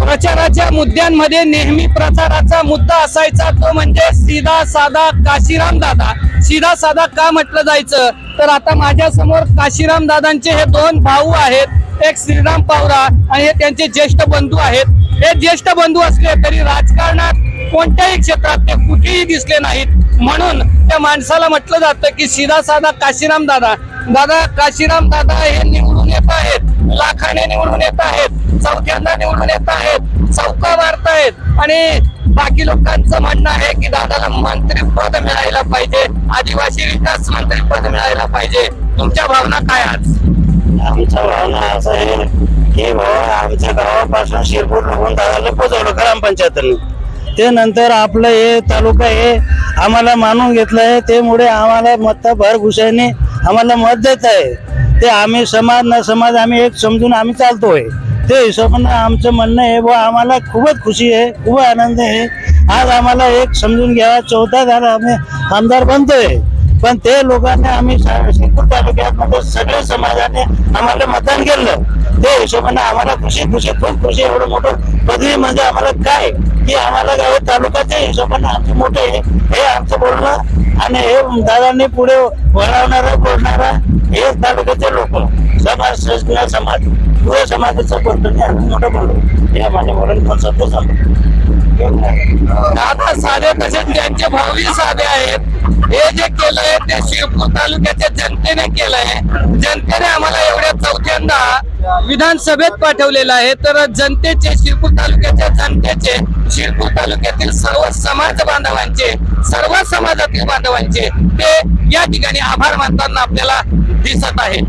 प्रचाराच्या मुद्द्यांमध्ये नेहमी प्रचाराचा मुद्दा असायचा तो म्हणजे सीधा साधा काशीराम दादा. सीधा साधा का म्हटलं जायचं? तर आता माझ्यासमोर काशीराम दादांचे हे दोन भाऊ आहेत एक श्रीराम पावरा आणि हे त्यांचे ज्येष्ठ बंधू आहेत. हे ज्येष्ठ बंधू असले तरी राजकारणात कोणत्याही क्षेत्रात ते कुठेही दिसले नाहीत. म्हणून त्या माणसाला म्हटलं जातं की सीधा साधा काशीराम दादा. दादा काशीराम दादा हे निवडून येत आहेत. लाखाने निवडून येत आहेत. चौथ्यांदा निवडून येत आहेत. चौका मारतायत आणि बाकी लोकांचं म्हणणं आहे की दादाला मंत्रीपद मिळायला पाहिजे. आदिवासी विकास मंत्रीपद मिळायला पाहिजे. तुमच्या भावना काय आज आमच्या भावना असं आहे की बाबा आमच्या गावापासून शिरपूर लागून दादाला पोचवलं ग्रामपंचायतनं. ते नंतर आपलं हे तालुका हे आम्हाला मानून घेतलं आहे. त्यामुळे आम्हाला मत भरघुशाने आम्हाला मत देत आहे. ते आम्ही समाज न समाज आम्ही एक समजून आम्ही चालतोय. ते हिशोबानं आमचं म्हणणं आहे बुवा आम्हाला खूपच खुशी आहे खूप आनंद आहे. आज आम्हाला एक समजून घ्यावा चौथा झाला आम्ही आमदार बनतोय. पण ते लोकांनी आम्ही शिरपूर तालुक्यात सगळ्या समाजाने आम्हाला मतदान केलं. त्या हिशोबाने आम्हाला खुशी खुशी खूप खुशी एवढं मोठं पदवी म्हणजे आम्हाला काय? की आम्हाला गाव तालुक्याच्या हिशोबाने आमचं मोठं आहे. हे आमचं बोलणं आणि हे दादांनी पुढे वळवणारा बोलणारा हे तालुक्याचे लोक. समाज सजना समाज पुढे समाजाचं बोलतो. मी मोठं बोललो. हे माझ्या बोलून पण सत्य सांगतो दादा साधे तसेच त्यांचे भाऊही साधे आहेत हे जे केलंय ते शिवपूर तालुक्याच्या जनतेने केलंय. जनतेने आम्हाला एवढ्या चौथ्यांदा विधानसभेत पाठवलेलं आहे. तर जनतेचे शिरपूर तालुक्याच्या जनतेचे शिरपूर तालुक्यातील सर्व समाज बांधवांचे सर्व समाजातील बांधवांचे ते या ठिकाणी आभार मानताना आपल्याला दिसत आहे